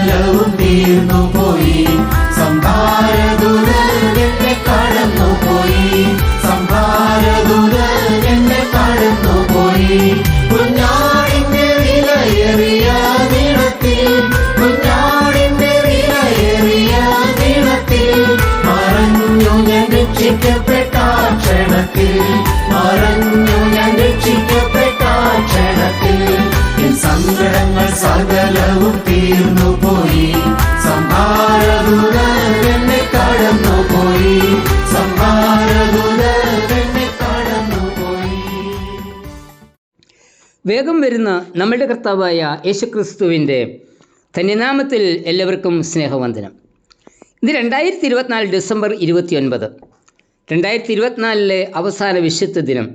സകലവും തീർന്നു പോയി. സംഹാരദൂതൻ എന്നെ കടന്നു പോയി. സംഹാരദൂതൻ എന്നെ കടന്നു പോയി. കുഞ്ഞാടിന്റെ വിലയേറിയ ദിനത്തിൽ കുഞ്ഞാടിന്റെ വിലയേറിയ ദിനത്തിൽ മറഞ്ഞു ഞാൻ രക്ഷിക്കപ്പെട്ട ക്ഷണത്തിൽ മറഞ്ഞു ഞാൻ രക്ഷിക്കപ്പെട്ട ക്ഷണത്തിൽ. സങ്കടങ്ങൾ സകലവും തീർന്നു വേഗം വരുന്ന നമ്മളുടെ കർത്താവായ യേശുക്രിസ്തുവിന്റെ ധന്യനാമത്തിൽ എല്ലാവർക്കും സ്നേഹവന്ദനം. ഇത് രണ്ടായിരത്തി ഇരുപത്തിനാല് ഡിസംബർ ഇരുപത്തിയൊൻപത് രണ്ടായിരത്തി ഇരുപത്തിനാലിലെ അവസാന വിശുദ്ധ ദിനം.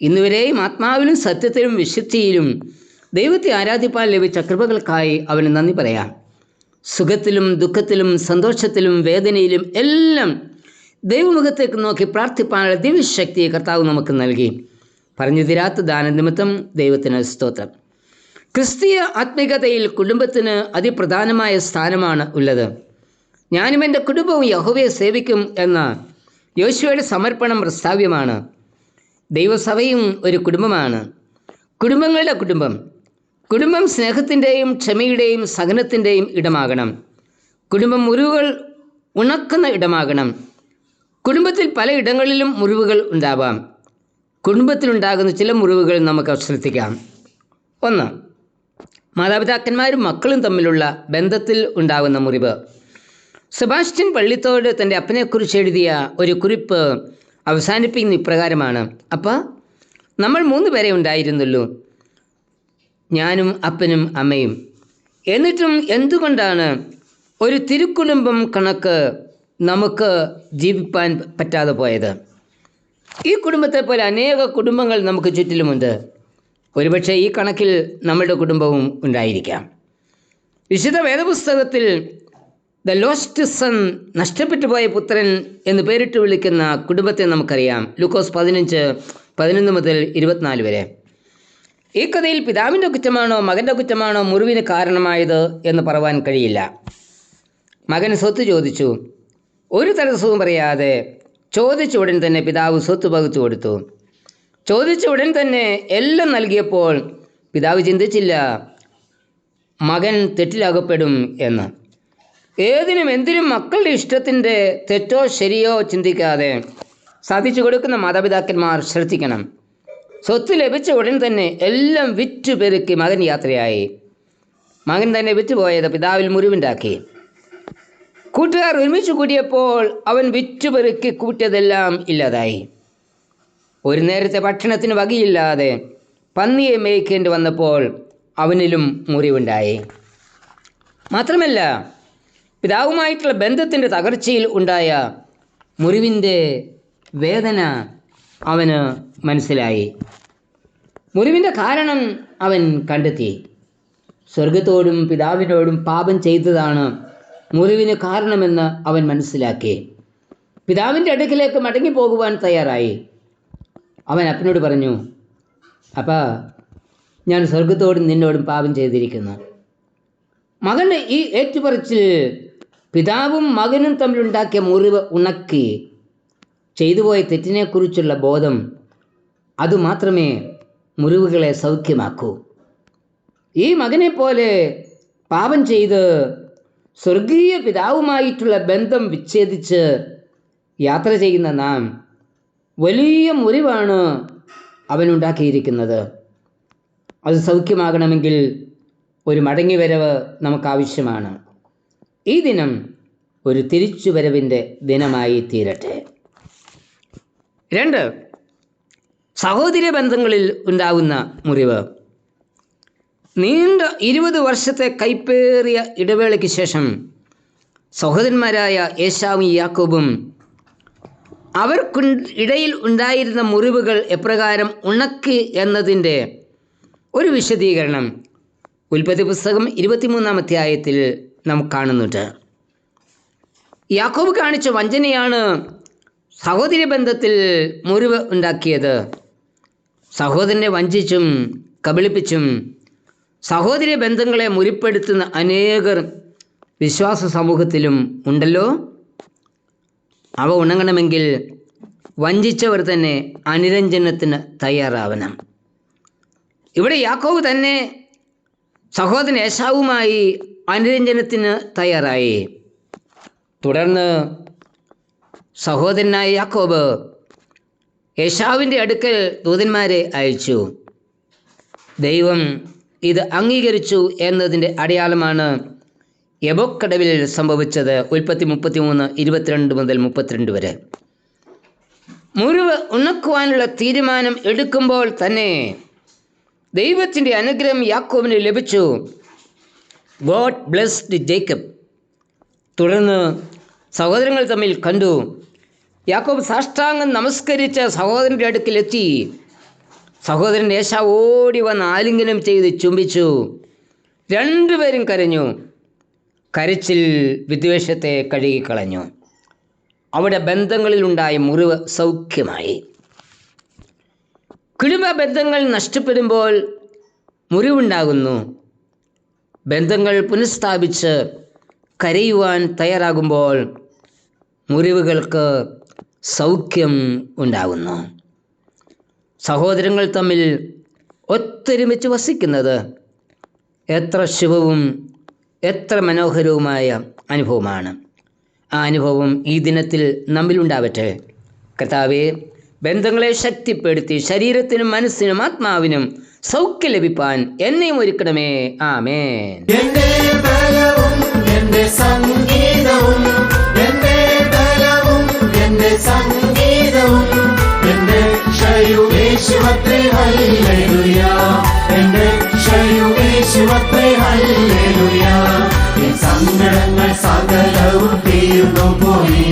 ഇന്നുവരെയും ആത്മാവിലും സത്യത്തിലും വിശുദ്ധിയിലും ദൈവത്തെ ആരാധിപ്പാൻ ലഭിച്ച കൃപകൾക്കായി അവന് നന്ദി പറയാം. സുഖത്തിലും ദുഃഖത്തിലും സന്തോഷത്തിലും വേദനയിലും എല്ലാം ദൈവമുഖത്തേക്ക് നോക്കി പ്രാർത്ഥിപ്പാനുള്ള ദിവ്യശക്തി കർത്താവ് നമുക്ക് നൽകി. പറഞ്ഞു തീരാത്ത ദാനനിമിത്തം ദൈവത്തിന് സ്തോത്രം. ക്രിസ്തീയ ആത്മികതയിൽ കുടുംബത്തിന് അതിപ്രധാനമായ സ്ഥാനമാണ് ഉള്ളത്. ഞാനും എന്റെ കുടുംബവും യഹോവയെ സേവിക്കും എന്ന യോശുവയുടെ സമർപ്പണം പ്രസ്താവ്യമാണ്. ദൈവസഭയും ഒരു കുടുംബമാണ്. കുടുംബങ്ങളുടെ കുടുംബം. കുടുംബം സ്നേഹത്തിന്റെയും ക്ഷമയുടെയും സഹനത്തിന്റെയും ഇടമാകണം. കുടുംബം മുറിവുകൾ ഉണക്കുന്ന ഇടമാകണം. കുടുംബത്തിൽ പല ഇടങ്ങളിലും മുറിവുകൾ ഉണ്ടാവാം. കുടുംബത്തിലുണ്ടാകുന്ന ചില മുറിവുകൾ നമുക്ക് ശ്രദ്ധിക്കാം. ഒന്ന് മാതാപിതാക്കന്മാരും മക്കളും തമ്മിലുള്ള ബന്ധത്തിൽ ഉണ്ടാകുന്ന മുറിവ്. സെബാസ്റ്റ്യൻ പള്ളിത്തോട് തന്റെ അപ്പനെക്കുറിച്ച് എഴുതിയ ഒരു കുറിപ്പ് അവസാനിപ്പിക്കുന്ന ഇപ്രകാരമാണ്. അപ്പ നമ്മൾ മൂന്ന് പേരെ ഉണ്ടായിരുന്നുള്ളൂ. ഞാനും അപ്പനും അമ്മയും. എന്നിട്ടും എന്തുകൊണ്ടാണ് ഒരു തിരുക്കുടുംബം കണക്ക് നമുക്ക് ജീവിപ്പാൻ പറ്റാതെ പോയത്? ഈ കുടുംബത്തെ പോലെ അനേക കുടുംബങ്ങൾ നമുക്ക് ചുറ്റിലുമുണ്ട്. ഒരുപക്ഷെ ഈ കണക്കിൽ നമ്മുടെ കുടുംബവും ഉണ്ടായിരിക്കാം. വിശുദ്ധ വേദപുസ്തകത്തിൽ ദ ലോസ്റ്റ് സൺ നഷ്ടപ്പെട്ടു പോയ പുത്രൻ എന്ന് പേരിട്ട് വിളിക്കുന്ന കുടുംബത്തെ നമുക്കറിയാം. ലൂക്കോസ് പതിനഞ്ച് പതിനൊന്ന് മുതൽ ഇരുപത്തിനാല് വരെ. ഈ കഥയിൽ പിതാവിന്റെ കുറ്റമാണോ മകന്റെ കുറ്റമാണോ മുറിവിന് കാരണമായത് എന്ന് പറവാൻ കഴിയില്ല. മകൻ സ്വത്ത് ചോദിച്ചു. ഒരു തടസ്സവും പറയാതെ ചോദിച്ച ഉടൻ തന്നെ പിതാവ് സ്വത്ത് പകുത്തു കൊടുത്തു. ചോദിച്ച ഉടൻ തന്നെ എല്ലാം നൽകിയപ്പോൾ പിതാവ് ചിന്തിച്ചില്ല മകൻ തെറ്റിലകപ്പെടും എന്ന്. ഏതിനും എന്തിനും മക്കളുടെ ഇഷ്ടത്തിന്റെ തെറ്റോ ശരിയോ ചിന്തിക്കാതെ സാധിച്ചു കൊടുക്കുന്ന മാതാപിതാക്കന്മാർ ശ്രദ്ധിക്കണം. സ്വത്ത് ലഭിച്ച ഉടൻ തന്നെ എല്ലാം വിറ്റു പെരുക്കി മകൻ യാത്രയായി. മകൻ തന്നെ വിറ്റുപോയത് പിതാവിൽ മുറിവുണ്ടാക്കി. കൂട്ടുകാർ ഒരുമിച്ച് കൂടിയപ്പോൾ അവൻ വിറ്റുപെറുക്കി കൂട്ടിയതെല്ലാം ഇല്ലാതായി. ഒരു നേരത്തെ ഭക്ഷണത്തിന് വകയില്ലാതെ പന്നിയെ മേയ്ക്കേണ്ടി വന്നപ്പോൾ അവനിലും മുറിവുണ്ടായി. മാത്രമല്ല പിതാവുമായിട്ടുള്ള ബന്ധത്തിന്റെ തകർച്ചയിൽ ഉണ്ടായ മുറിവിന്റെ വേദന അവന് മനസ്സിലായി. മുറിവിന്റെ കാരണം അവൻ കണ്ടെത്തി. സ്വർഗത്തോടും പിതാവിനോടും പാപം ചെയ്തതാണ് മുറിവിന് കാരണമെന്ന് അവൻ മനസ്സിലാക്കി. പിതാവിന്റെ അടുക്കിലേക്ക് മടങ്ങിപ്പോകുവാൻ തയ്യാറായി. അവൻ അപ്പനോട് പറഞ്ഞു അപ്പാ ഞാൻ സ്വർഗത്തോടും നിന്നോടും പാപം ചെയ്തിരിക്കുന്നു. മകന്റെ ഈ ഏറ്റുപറിച്ചിൽ പിതാവും മകനും തമ്മിലുണ്ടാക്കിയ മുറിവ് ഉണക്കി ചെയ്തുപോയ തെറ്റിനെക്കുറിച്ചുള്ള ബോധം അതുമാത്രമേ മുറിവുകളെ സൗഖ്യമാക്കൂ. ഈ മകനെ പോലെ പാപം ചെയ്ത് സ്വർഗീയ പിതാവുമായിട്ടുള്ള ബന്ധം വിച്ഛേദിച്ച് യാത്ര ചെയ്യുന്ന നാം വലിയ മുറിവാണ് അവനുണ്ടാക്കിയിരിക്കുന്നത്. അത് സൗഖ്യമാകണമെങ്കിൽ ഒരു മടങ്ങിവരവ് നമുക്ക് ആവശ്യമാണ് ഈ ദിനം ഒരു തിരിച്ചുവരവിന്റെ ദിനമായി തീരട്ടെ. രണ്ട് സഹോദര ബന്ധങ്ങളിൽ ഉണ്ടാകുന്ന മുറിവ്. നീണ്ട ഇരുപത് വർഷത്തെ കൈപ്പേറിയ ഇടവേളയ്ക്ക് ശേഷം സഹോദരന്മാരായ യേശാവും യാക്കോബും അവർക്കു ഇടയിൽ ഉണ്ടായിരുന്ന മുറിവുകൾ എപ്രകാരം ഉണക്ക് എന്നതിന്റെ ഒരു വിശദീകരണം ഉൽപ്പത്തി പുസ്തകം ഇരുപത്തിമൂന്നാം അധ്യായത്തിൽ നാം കാണുന്നുണ്ട്. യാക്കോബ് കാണിച്ച വഞ്ചനയാണ് സഹോദര ബന്ധത്തിൽ മുറിവ് ഉണ്ടാക്കിയത്. സഹോദരനെ വഞ്ചിച്ചും കബളിപ്പിച്ചും സഹോദര ബന്ധങ്ങളെ മുറിപ്പെടുത്തുന്ന അനേകർ വിശ്വാസ സമൂഹത്തിലും ഉണ്ടല്ലോ. അവ ഉണങ്ങണമെങ്കിൽ വഞ്ചിച്ചവർ തന്നെ അനുരഞ്ജനത്തിന് തയ്യാറാവണം. ഇവിടെ യാക്കോവ് തന്നെ സഹോദരൻ യേശാവുമായി അനുരഞ്ജനത്തിന് തയ്യാറായി. തുടർന്ന് സഹോദരനായ യാക്കോബ് യേശാവിന്റെ അടുക്കൽ ദൂതന്മാരെ അയച്ചു. ദൈവം ഇത് അംഗീകരിച്ചു എന്നതിന്റെ അടയാളമാണ് യബോക്കടവിൽ സംഭവിച്ചത് ഉൽപ്പത്തി മുപ്പത്തി മൂന്ന് ഇരുപത്തിരണ്ട് മുതൽ മുപ്പത്തിരണ്ട് വരെ. മുറിവ് ഉണക്കുവാനുള്ള തീരുമാനം എടുക്കുമ്പോൾ തന്നെ ദൈവത്തിന്റെ അനുഗ്രഹം യാക്കോബിന് ലഭിച്ചു. God blessed Jacob. തുടർന്ന് സഹോദരങ്ങൾ തമ്മിൽ കണ്ടു. യാക്കോബ് സാഷ്ടാംഗം നമസ്കരിച്ച സഹോദരന്റെ അടുക്കിലെത്തി. സഹോദരൻ യേശ ഓടി വന്ന് ആലിംഗനം ചെയ്ത് ചുംബിച്ചു. രണ്ടുപേരും കരഞ്ഞു. കരച്ചിൽ വിദ്വേഷത്തെ കഴുകിക്കളഞ്ഞു. അവിടെ ബന്ധങ്ങളിലുണ്ടായ മുറിവ് സൗഖ്യമായി. കുടുംബ ബന്ധങ്ങൾ നഷ്ടപ്പെടുമ്പോൾ മുറിവുണ്ടാകുന്നു. ബന്ധങ്ങൾ പുനഃസ്ഥാപിച്ച് കരയുവാൻ തയ്യാറാകുമ്പോൾ മുറിവുകൾക്ക് സൗഖ്യം ഉണ്ടാകുന്നു. സഹോദരങ്ങൾ തമ്മിൽ ഒത്തൊരുമിച്ച് വസിക്കുന്നത് എത്ര ശുഭവും എത്ര മനോഹരവുമായ അനുഭവമാണ്. ആ അനുഭവം ഈ ദിനത്തിൽ നമ്മിലുണ്ടാവട്ടെ. കർത്താവെ ബന്ധങ്ങളെ ശക്തിപ്പെടുത്തി ശരീരത്തിനും മനസ്സിനും ആത്മാവിനും സൗഖ്യം ലഭിപ്പാൻ എന്നെയും ഒരുക്കണമേ. ആമേൻ. ക്ഷയുവേശുവത്രേ ഹല്ലേലൂയ. എന്റെ ക്ഷയുവേശുവത്രേ ഹല്ലേലൂയ. ഈ സങ്കടങ്ങൾ സകലവും തീർന്നു പോയി